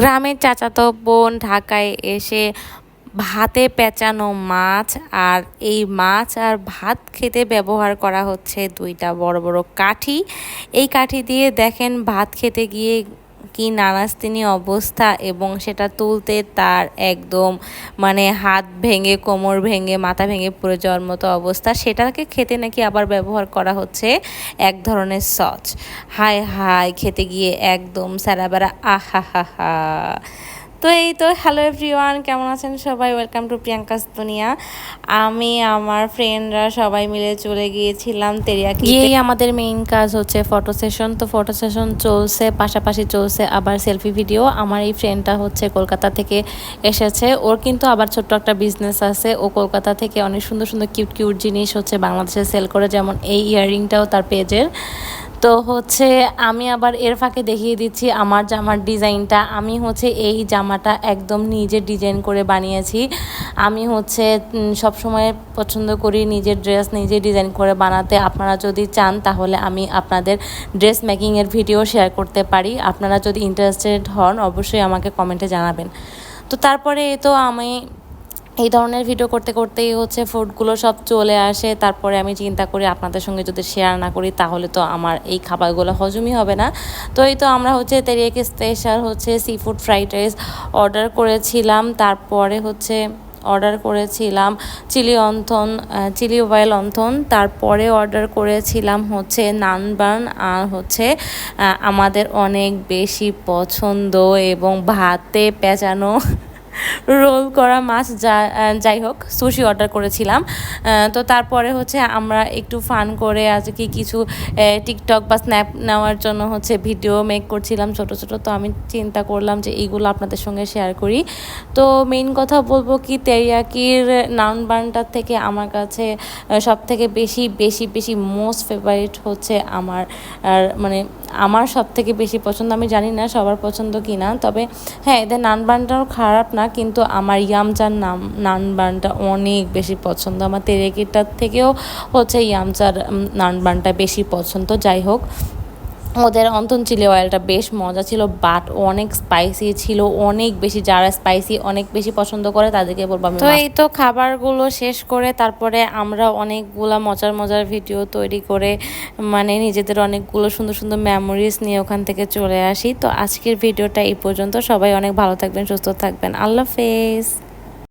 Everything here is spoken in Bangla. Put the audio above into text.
গ্রামের চাচাতো বোন ঢাকায় এসে ভাতে পেঁচানো মাছ আর এই মাছ আর ভাত খেতে ব্যবহার করা হচ্ছে দুইটা বড় বড় কাঠি। এই কাঠি দিয়ে দেখেন ভাত খেতে গিয়ে কি নানাস্তিনি অবস্থা এবং সেটা তুলতে তার একদম মানে হাত ভেঙে, কোমর ভেঙে, মাথা ভেঙে পুরো যাওয়ার মতো অবস্থা। সেটাকে খেতে নাকি আবার ব্যবহার করা হচ্ছে এক ধরনের সচ হায় হায়, খেতে গিয়ে একদম স্যারাবেরা আহা হা হা। তো এই তো হ্যালো এভরিওয়ান কেমন আছেন সবাই? ওয়েলকাম টু প্রিয়াঙ্কাস দুনিয়া আমি, আমার ফ্রেন্ডরা সবাই মিলে চলে গিয়েছিলাম তেরিয়াকি গিয়েই আমাদের মেইন কাজ হচ্ছে ফটো সেশন তো ফটো সেশন চলছে, পাশাপাশি চলছে আবার সেলফি ভিডিও আমার এই ফ্রেন্ডটা হচ্ছে কলকাতা থেকে এসেছে। ওর কিন্তু আবার ছোট্ট একটা বিজনেস আছে। ও কলকাতা থেকে অনেক সুন্দর সুন্দর কিউট কিউট জিনিস হচ্ছে বাংলাদেশে সেল করে, যেমন এই ইয়াররিংটাও তার পেজের তো হচ্ছে আমি আবার এর ফাঁকে দেখিয়ে দিচ্ছি আমার জামার ডিজাইনটা। আমি হচ্ছে এই জামাটা একদম নিজে ডিজাইন করে বানিয়েছি। আমি হচ্ছে সব সময় পছন্দ করি নিজের ড্রেস নিজে ডিজাইন করে বানাতে। আপনারা যদি চান তাহলে আমি আপনাদের ড্রেস মেকিংয়ের ভিডিও শেয়ার করতে পারি। আপনারা যদি ইন্টারেস্টেড হন, অবশ্যই আমাকে কমেন্টে জানাবেন। তো তারপরে তো আমি এই ধরনের ভিডিও করতে করতেই হচ্ছে ফুডগুলো সব চলে আসে। তারপরে আমি চিন্তা করি আপনাদের সঙ্গে যদি শেয়ার না করি, তাহলে তো আমার এই খাবারগুলো হজমই হবে না। তো এই তো আমরা হচ্ছে তেরিয়াকে স্পেশাল হচ্ছে seafood fried rice order করেছিলাম। তারপরে হচ্ছে অর্ডার করেছিলাম chilli wonton chilli oil wonton তারপরে অর্ডার করেছিলাম হচ্ছে নানবান আর হচ্ছে আমাদের অনেক বেশি পছন্দ এবং ভাতে পেঁচানো। রোল করা মাছ যা যাই হোক, সুশি অর্ডার করেছিলাম। তো তারপরে হচ্ছে আমরা একটু ফান করে আজকে কিছু টিকটক বা স্ন্যাপ নেওয়ার জন্য হচ্ছে ভিডিও মেক করছিলাম ছোট ছোট। তো আমি চিন্তা করলাম যে এইগুলো আপনাদের সঙ্গে শেয়ার করি। তো মেইন কথা বলব কি, তেরিয়াকির নাউন বার্নটার থেকে আমার কাছে সব থেকে বেশি বেশি বেশি মোস্ট ফেভারিট হচ্ছে আমার। আর মানে আমার সব থেকে বেশি পছন্দ, আমি জানি না সবার পছন্দ কি না তবে হ্যাঁ এদের নান বানটাও খারাপ না কিন্তু আমার ইয়ামচার নাম নান বানটা অনেক বেশি পছন্দ। আমার তেরেকিটার থেকেও হচ্ছে ইয়ামচার নান বানটা বেশি পছন্দ। যাই হোক ওদের অন্তন চিলি অয়েলটা বেশ মজা ছিল বাট অনেক স্পাইসি ছিল অনেক বেশি যারা স্পাইসি অনেক বেশি পছন্দ করে তাদেরকে বলব তো এই তো খাবারগুলো শেষ করে তারপরে আমরা অনেকগুলা মজার মজার ভিডিও তৈরি করে মানে নিজেদের অনেকগুলো সুন্দর সুন্দর মেমোরিজ নিয়ে ওখান থেকে চলে আসি। তো আজকের ভিডিওটা এই পর্যন্ত। সবাই অনেক ভালো থাকবেন সুস্থ থাকবেন। আল্লাহ হাফেজ।